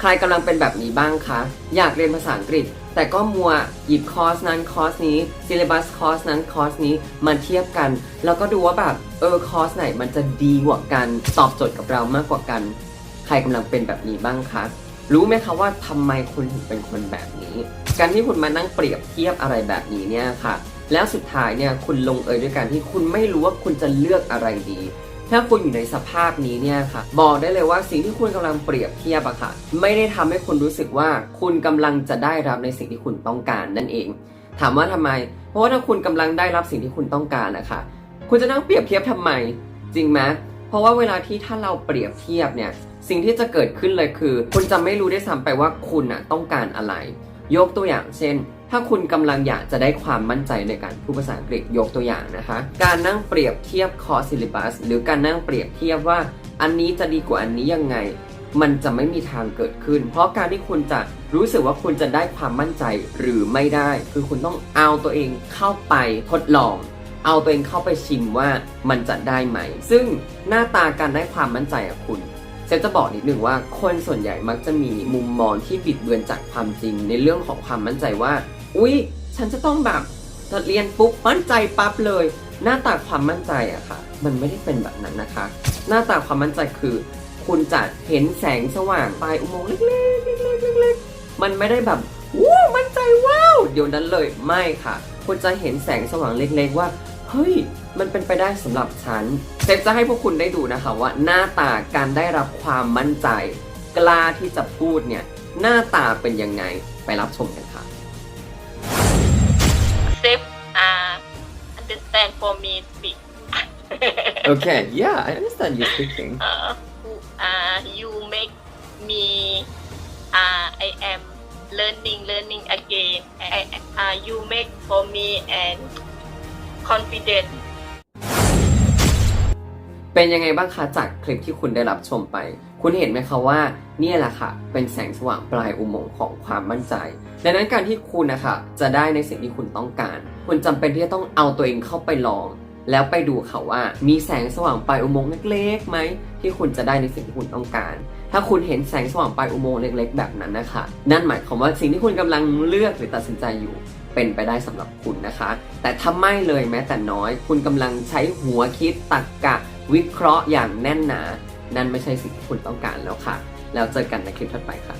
ใครกำลังเป็นแบบนี้บ้างคะ อยากเรียนภาษาอังกฤษ แต่ก็มัวหยิบคอร์สนั้นคอร์สนี้ซิล a บัสคอร์สนั้นคอร์สนี้มาเทียบกัน แล้วก็ดูว่าแบบเออคอร์สไหนมันจะดีกว่ากันตอบโจทย์กับเรามากกว่ากัน ใครกำลังเป็นแบบนี้บ้างคะ รู้ไหมคะว่าทำไมคุณถึงเป็นคนแบบนี้ การที่คุณมานั่งเปรียบเทียบอะไรแบบนี้เนี่ยค่ะ แล้วสุดท้ายเนี่ยคุณลงเอยด้วยการที่คุณไม่รู้ว่าคุณจะเลือกอะไรดี ถ้าคุณอยู่ในสภาพนี้เนี่ยค่ะบอกได้เลยว่าสิ่งที่คุณกำลังเปรียบเทียบอะค่ะ ไม่ได้ทำให้คุณรู้สึกว่าคุณกำลังจะได้รับในสิ่งที่คุณต้องการนั่นเอง ถามว่าทำไม เพราะว่าถ้าคุณกำลังได้รับสิ่งที่คุณต้องการนะคะคุณจะนั่งเปรียบเทียบทำไม จริงไหมเพราะว่าเวลาที่ถ้าเราเปรียบเทียบเนี่ยสิ่งที่จะเกิดขึ้นเลยคือ คุณจะไม่รู้ได้ซ้ำไปว่าคุณอะต้องการอะไร ยกตัวอย่างเช่น ถ้าคุณกำลังอยากจะได้ความมั่นใจในการพูดภาษาอังกฤษยกตัวอย่างนะคะ การนั่งเปรียบเทียบคอร์สซิลิบัสหรือการนั่งเปรียบเทียบว่า อันนี้จะดีกว่าอันนี้ยังไง มันจะไม่มีทางเกิดขึ้น เพราะการที่คุณจะรู้สึกว่าคุณจะได้ความมั่นใจหรือไม่ได้ คือคุณต้องเอาตัวเองเข้าไปทดลองเอาตัวเองเข้าไปชิมว่ามันจะได้ไหม ซึ่งหน้าตาการได้ความมั่นใจอะคุณเซฟจะบอกนิดหนึ่งว่าคนส่วนใหญ่มักจะมีมุมมองที่บิดเบือนจากความจริง ในเรื่องของความมั่นใจว่า อุ๊ย ฉันจะต้องแบบเรียนปุ๊บมั่นใจปั๊บเลย หน้าตาความมั่นใจอะค่ะ มันไม่ได้เป็นแบบนั้นนะคะ หน้าตาความมั่นใจคือ คุณจะเห็นแสงสว่างปลายอุโมงค์เล็กๆเล็กๆเล็กๆมันไม่ได้แบบว้าวมั่นใจว้าวเดี๋ยวนั้นเลยไม่ค่ะ คุณจะเห็นแสงสว่างเล็กๆว่าเฮ้ยมันเป็นไปได้สำหรับฉันเซฟจะให้พวกคุณได้ดูนะคะว่าหน้าตาการได้รับความมั่นใจ กล้าที่จะพูดเนี่ยหน้าตาเป็นยังไงไปรับชมกันค่ะ safe uh understand for me speak. Okay yeah I understand you speaking. Uh, uh you make me uh I am learning learning again. I, uh you make for me and confident เป็นยังไงบ้างคะจากคลิปที่คุณได้รับชมไป คุณเห็นไหมคะว่าเนี่ยแหละค่ะ เป็นแสงสว่างปลายอุโมงค์ของความมั่นใจ ดังนั้นการที่คุณนะคะจะได้ในสิ่งที่คุณต้องการ คุณจำเป็นที่จะต้องเอาตัวเองเข้าไปลอง แล้วไปดูค่ะว่า มีแสงสว่างปลายอุโมงค์เล็กๆไหมที่คุณจะได้ในสิ่งที่คุณต้องการ ถ้าคุณเห็นแสงสว่างปลายอุโมงค์เล็ก ๆ แบบนั้นนะคะนั่นหมายความว่าสิ่งที่คุณกำลังเลือกหรือตัดสินใจอยู่เป็นไปได้สำหรับคุณนะคะ แต่ถ้าไม่เลยแม้แต่น้อย คุณกำลังใช้หัวคิดตรรกกะ วิเคราะห์อย่างแน่นหนา นั่นไม่ใช่สิ่งที่คุณต้องการแล้วค่ะ แล้วเจอกันในคลิปถัดไปค่ะ